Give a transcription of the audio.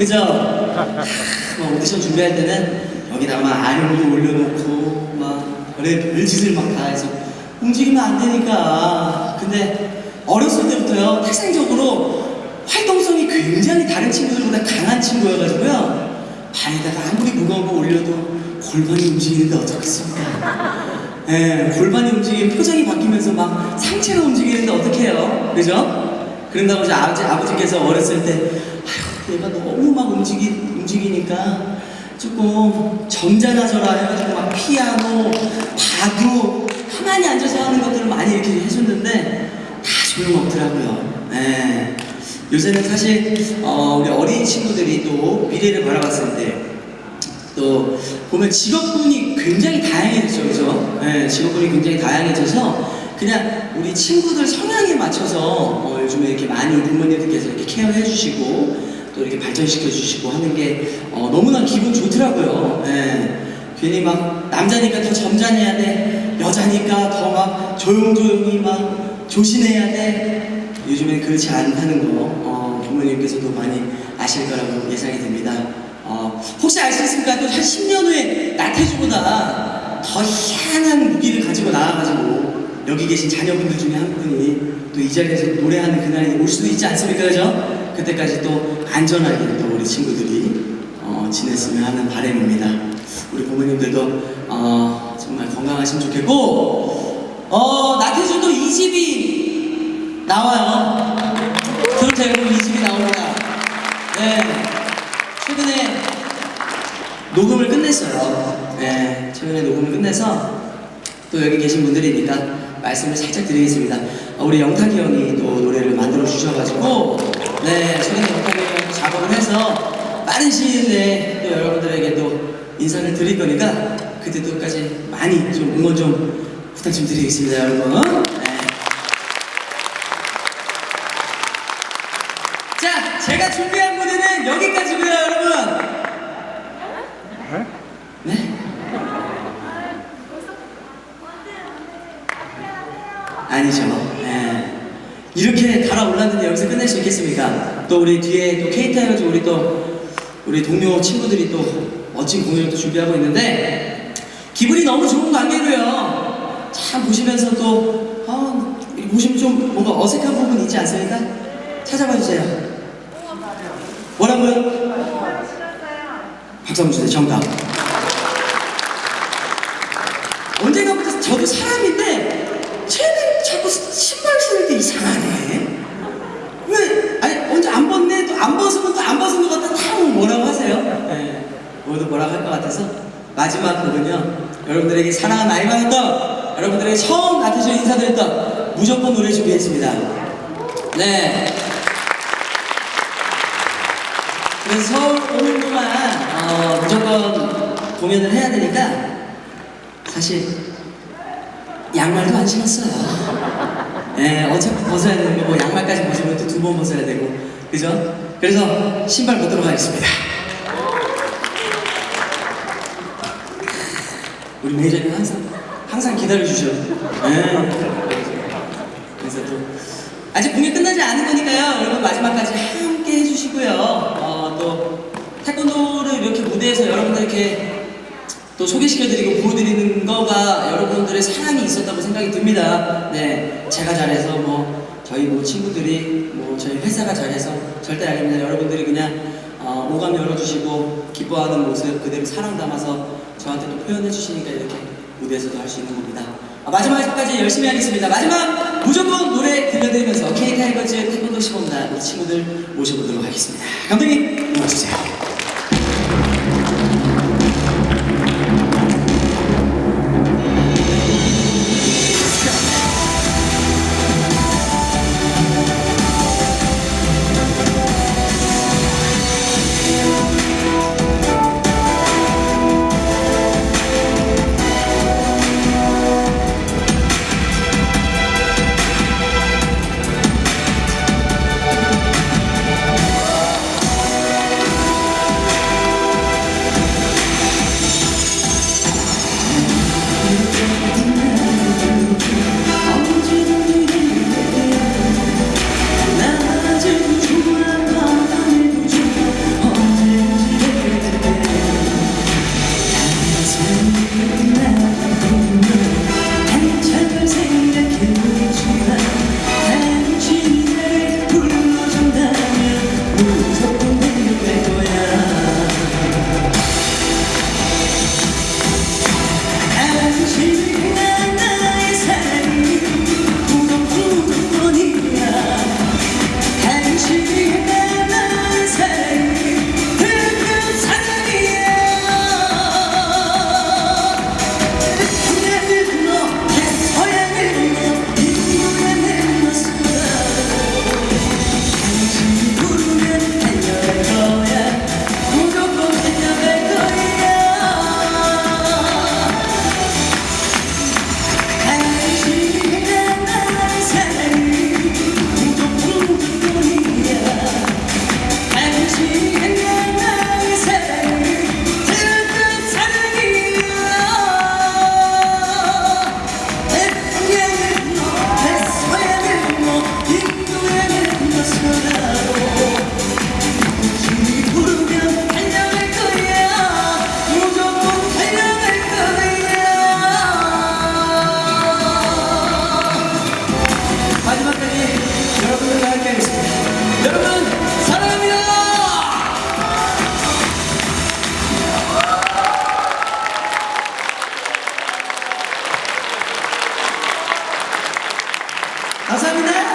그죠? 막 오디션 준비할 때는 여기다가 막 아령도 올려놓고 막 별의 별짓을 막 다 해서 움직이면 안 되니까 근데 어렸을 때부터요 태생적으로 활동성이 굉장히 다른 친구들보다 강한 친구여가지고요 발에다가 아무리 무거운 거 올려도 골반이 움직이는데 어떻겠습니까? 예, 골반이 움직이면 표정이 바뀌면서 막 상체가 움직이는데 어떡해요? 그죠? 그런다고 이제 아버지, 아버지께서 어렸을 때 아휴 얘가 너무 막 움직이, 움직이니까 조금 점잖아져라 해가지고 막 피아노, 바둑 가만히 앉아서 하는 것들을 많이 이렇게 해줬는데 다 소용없더라고요. 예. 요새는 사실 어, 우리 어린 친구들이 또 미래를 바라봤을 때 또 보면 직업군이 굉장히 다양해졌죠, 그죠? 네, 직업군이 굉장히 다양해져서 그냥 우리 친구들 성향에 맞춰서 어, 요즘에 이렇게 많이 부모님들께서 이렇게 케어해 주시고 또 이렇게 발전시켜 주시고 하는 게 어, 너무나 기분 좋더라고요. 네. 괜히 막 남자니까 더 점잖해야 돼, 여자니까 더 막 조용조용히 막 조심해야 돼. 요즘엔 그렇지 않다는 거 어, 부모님께서도 많이 아실 거라고 예상이 됩니다. 어, 혹시 알 수 있습니까? 또 한 10년 후에 나태주보다 더 희한한 무기를 가지고 나와가지고 여기 계신 자녀분들 중에 한 분이 또 이 자리에서 노래하는 그날이 올 수도 있지 않습니까? 그죠? 그때까지 또 안전하게 또 우리 친구들이 어, 지냈으면 하는 바람입니다. 우리 부모님들도 어, 정말 건강하시면 좋겠고 어, 나태주도 2집이 나와요. 그렇죠 여러분 2집이 나옵니다. 네. 최근에 녹음을 끝냈어요. 네, 최근에 녹음을 끝내서 또 여기 계신 분들이니까 말씀을 살짝 드리겠습니다. 어, 우리 영탁이 형이 또 노래를 만들어 주셔가지고 네, 영탁이 형이 작업을 해서 빠른 시일 내에 또 여러분들에게 또 인사를 드릴 거니까 그때 또까지 많이 좀 응원 좀 부탁 좀 드리겠습니다, 여러분. 네. 자, 제가 준비한 무대는 여기까지고요, 여러분. 네? 아니죠. 네. 이렇게 달아올랐는데 여기서 끝낼 수 있겠습니까? 또 우리 뒤에 또 케이타이어즈 우리 또 우리 동료 친구들이 또 멋진 공연을 또 준비하고 있는데 기분이 너무 좋은 관계로요. 참 보시면서 또 아, 보시면 좀 뭔가 어색한 부분이 있지 않습니까? 찾아봐 주세요. 뭐라고요? 박수 한번 주세요. 정답. 모두 뭐라고 할 것 같아서 마지막 곡은요. 여러분들에게 사랑한 아이만했던 여러분들에게 처음 나태주 인사드렸던 무조건 노래 준비했습니다. 네. 그래서 서울 오는 동안 어, 무조건 공연을 해야 되니까 사실 양말도 안 신었어요. 예, 어차피 벗어야 되는 거, 뭐 양말까지 벗으면 또 두 번 벗어야 되고, 그죠? 그래서 신발 벗도록 하겠습니다. 우리 매니저님 항상 항상 기다려 주셔. 예. 그래서 또 아직 공연 끝나지 않은 거니까요. 여러분 마지막까지 함께 해주시고요. 어, 또 태권도를 이렇게 무대에서 여러분들께 또 소개시켜드리고 보여드리는 거가 여러분들의 사랑이 있었다고 생각이 듭니다. 네, 제가 잘해서 뭐 저희 뭐 친구들이 뭐 저희 회사가 잘해서 절대 아닙니다. 여러분들이 그냥 어, 오감 열어주시고 기뻐하는 모습 그대로 사랑 담아서 저한테 또 표현해 주시니까 이렇게 무대에서도 할 수 있는 겁니다. 아, 마지막까지 열심히 하겠습니다. 마지막 무조건 노래 들려드리면서 K-타이거즈 태권도 시범단 친구들 모셔보도록 하겠습니다. 감독님 나와주세요. 浅見ね。